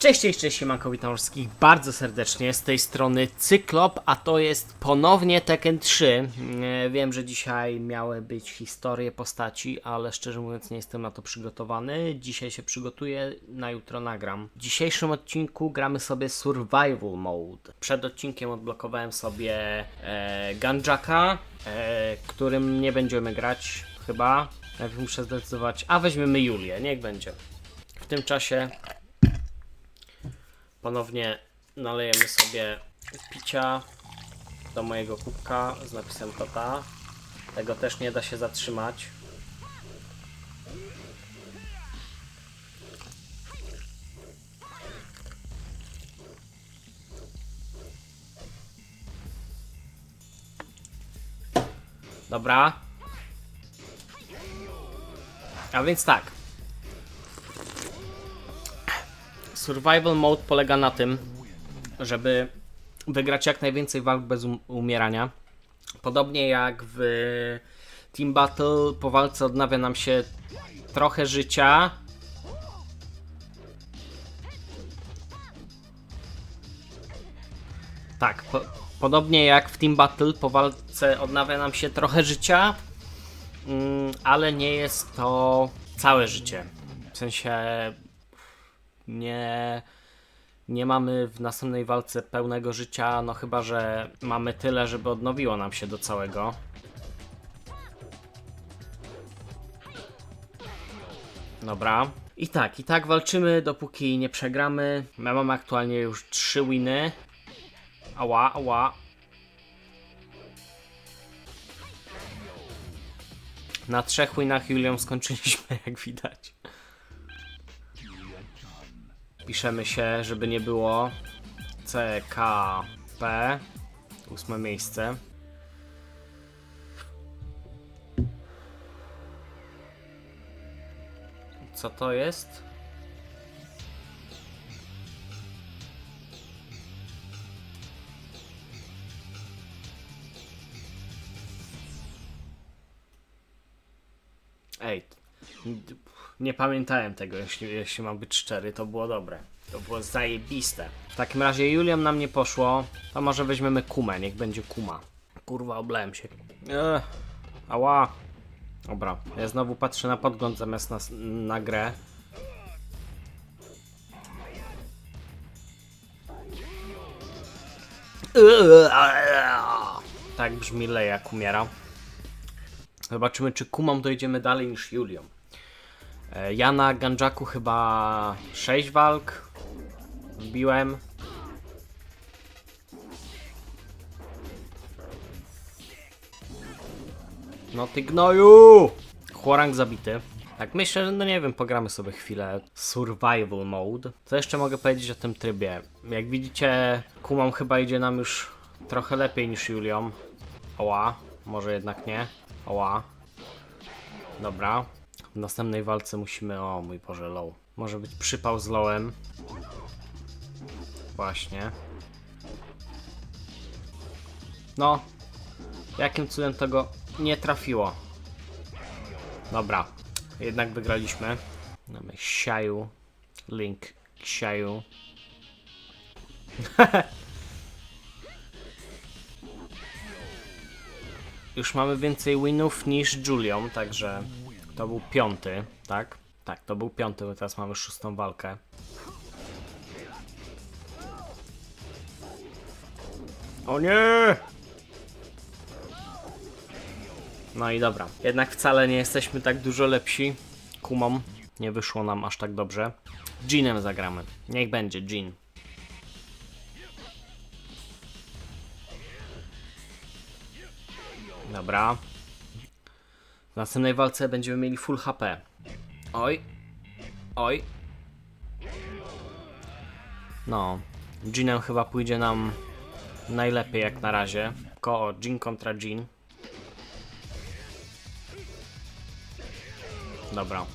Cześć, cześć, cześć, siemanko, witam wszystkich bardzo serdecznie, z tej strony Cyklop, a to jest ponownie Tekken 3. E, Wiem, że dzisiaj miały być historie postaci, ale szczerze mówiąc nie jestem na to przygotowany. Dzisiaj się przygotuję, na jutro nagram. W dzisiejszym odcinku gramy sobie Survival Mode. Przed odcinkiem odblokowałem sobie e, Ganjaka, e, którym nie będziemy grać chyba. Najpierw muszę zdecydować, a weźmiemy Julię, niech będzie. W tym czasie Ponownie nalejemy sobie picia do mojego kubka z napisem Tota. Tego też nie da się zatrzymać. Dobra. A więc tak. Survival mode polega na tym, żeby wygrać jak najwięcej walk bez um- umierania. Podobnie jak w Team Battle po walce odnawia nam się trochę życia. Tak, po, podobnie jak w Team Battle po walce odnawia nam się trochę życia, mm, ale nie jest to całe życie. W sensie nie, nie mamy w następnej walce pełnego życia, no chyba, że mamy tyle, żeby odnowiło nam się do całego. Dobra. I tak, i tak walczymy, dopóki nie przegramy. Ja mam aktualnie już trzy winy. Ała, ała. Na trzech winach Julią skończyliśmy, jak widać. Piszemy się, żeby nie było CKP. Ósme miejsce. Co to jest? Ej, nie pamiętałem tego, jeśli, jeśli mam być szczery, to było dobre. To było zajebiste. W takim razie Julian nam nie poszło, to może weźmiemy Kumę, niech będzie Kuma. Kurwa, oblałem się. Ech, ała. Dobra, ja znowu patrzę na podgląd zamiast na, na grę. Tak brzmi Leja, jak umiera. Zobaczymy, czy Kumą dojdziemy dalej niż Julią. E, Ja na Ganjaku chyba 6 walk wbiłem. No ty gnoju! Chłorang zabity. Tak myślę, że no nie wiem, pogramy sobie chwilę survival mode. Co jeszcze mogę powiedzieć o tym trybie? Jak widzicie, Kumam chyba idzie nam już trochę lepiej niż Julią. Oła, może jednak nie. Oła. Dobra. W następnej walce musimy. O mój Boże, low. Może być przypał z lowem. Właśnie. No. Jakim cudem tego nie trafiło? Dobra. Jednak wygraliśmy. Mamy Siaju. Link Siaju. Już mamy więcej winów niż Julią, także to był piąty, tak? Tak, to był piąty, bo teraz mamy szóstą walkę. O nie! No i dobra. Jednak wcale nie jesteśmy tak dużo lepsi. Kumom. Nie wyszło nam aż tak dobrze. Jeanem zagramy. Niech będzie Jean. Dobra. W następnej walce będziemy mieli full HP. Oj. Oj. No. Jeanem chyba pójdzie nam najlepiej jak na razie. Ko Jean kontra Jean. Dobra.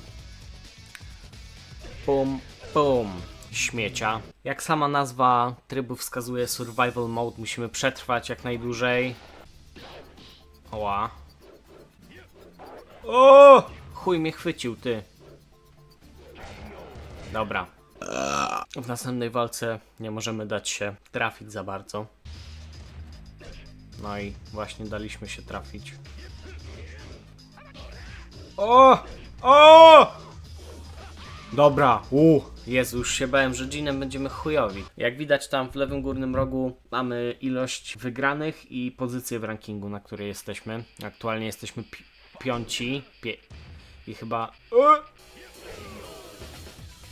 Pum, pum. Śmiecia. Jak sama nazwa trybu wskazuje, survival mode musimy przetrwać jak najdłużej. Oła. O! Chuj mnie chwycił, ty. Dobra. W następnej walce nie możemy dać się trafić za bardzo. No i właśnie daliśmy się trafić. O! O! Dobra, u, Jezu, już się bałem, że Jeanem będziemy chujowi. Jak widać tam w lewym górnym rogu mamy ilość wygranych i pozycję w rankingu, na której jesteśmy. Aktualnie jesteśmy piąci. Pie I chyba...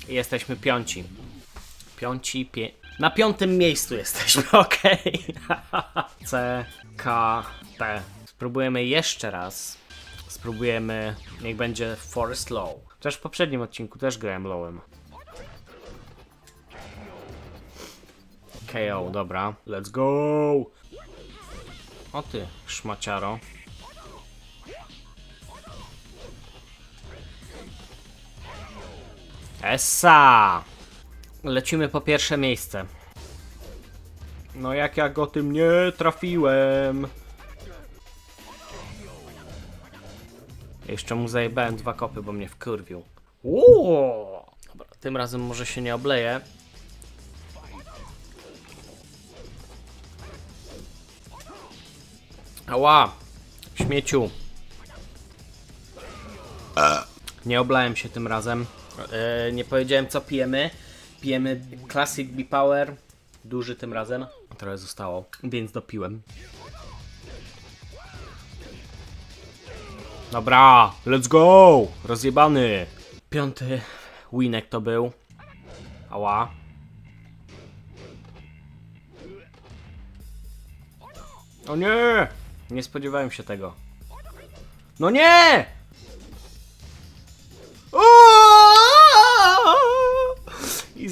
Jesteśmy piąci. Piąci, pie... Na piątym miejscu jesteśmy, okej. C, K, T. Spróbujemy jeszcze raz. Spróbujemy, niech będzie Forest Low. Chociaż w poprzednim odcinku też grałem lowem. KO, dobra. Let's go! O ty, szmaciaro. Essa! Lecimy po pierwsze miejsce. No jak ja go tym nie trafiłem. Jeszcze mu zajebałem dwa kopy, bo mnie wkurwił. Uuu! Dobra, tym razem może się nie obleję. Ała! Śmieciu. Nie oblałem się tym razem. E, nie powiedziałem co pijemy. Pijemy Classic B-Power. Duży tym razem. Trochę zostało, więc dopiłem. Dobra, let's go! Rozjebany! Piąty winek to był. Ała. O nie! Nie spodziewałem się tego. No nie!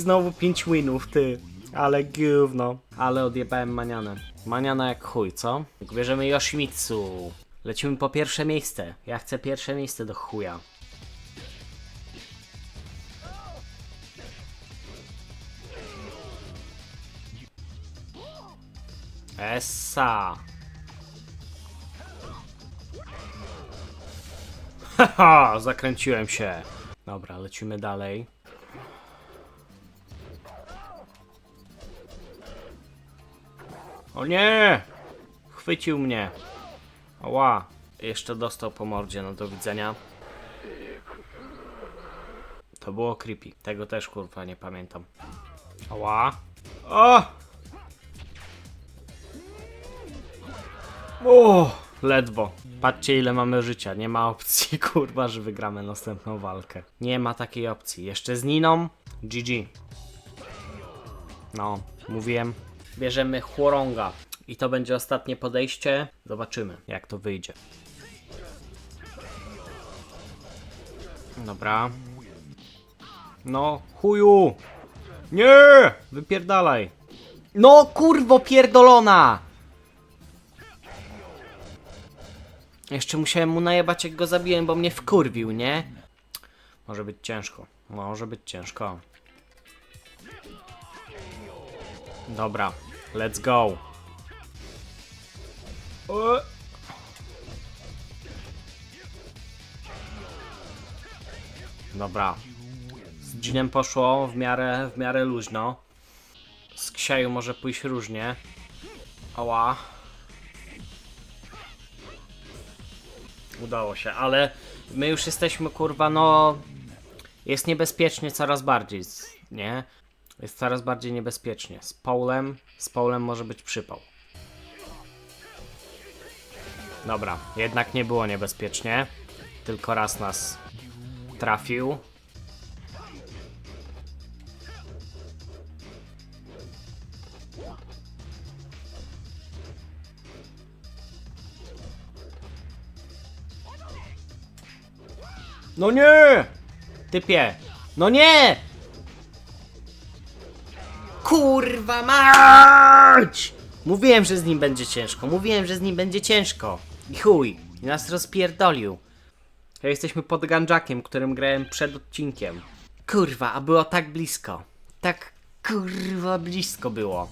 Znowu 5 winów, ty. Ale gówno. Ale odjebałem manianę. Maniana jak chuj, co? Bierzemy Yoshimitsu. Lecimy po pierwsze miejsce. Ja chcę pierwsze miejsce do chuja. Essa. Haha, zakręciłem się. Dobra, lecimy dalej. O nie! Chwycił mnie. Ła. Jeszcze dostał po mordzie, no do widzenia. To było creepy. Tego też kurwa nie pamiętam. Ała. O! O! Ledwo. Patrzcie ile mamy życia. Nie ma opcji, kurwa, że wygramy następną walkę. Nie ma takiej opcji. Jeszcze z Niną. GG. No, mówiłem. Bierzemy Chłoronga. I to będzie ostatnie podejście. Zobaczymy, jak to wyjdzie. Dobra. No, chuju! Nie! Wypierdalaj. No, kurwo pierdolona! Jeszcze musiałem mu najebać jak go zabiłem, bo mnie wkurwił, nie? Może być ciężko. Może być ciężko. Dobra, let's go. O! Dobra. Z Ginem poszło w miarę, w miarę luźno. Z Ksiaju może pójść różnie. Ała. Udało się, ale my już jesteśmy kurwa, no. Jest niebezpiecznie coraz bardziej, nie? Jest coraz bardziej niebezpiecznie. Z Paulem, z Paulem może być przypał. Dobra, jednak nie było niebezpiecznie. Tylko raz nas trafił. No nie! Typie! No nie! Kurwa mać! Mówiłem, że z nim będzie ciężko. Mówiłem, że z nim będzie ciężko. I chuj. Nas rozpierdolił. Ja jesteśmy pod ganjakiem, którym grałem przed odcinkiem. Kurwa, a było tak blisko. Tak kurwa blisko było.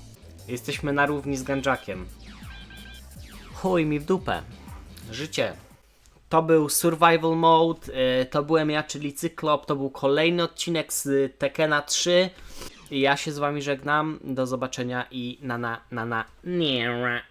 Jesteśmy na równi z ganjakiem. Chuj mi w dupę. Życie. To był Survival Mode, y, to byłem ja, czyli Cyklop, to był kolejny odcinek z Tekena 3. Ja się z wami żegnam. Do zobaczenia i na na na na. Nie.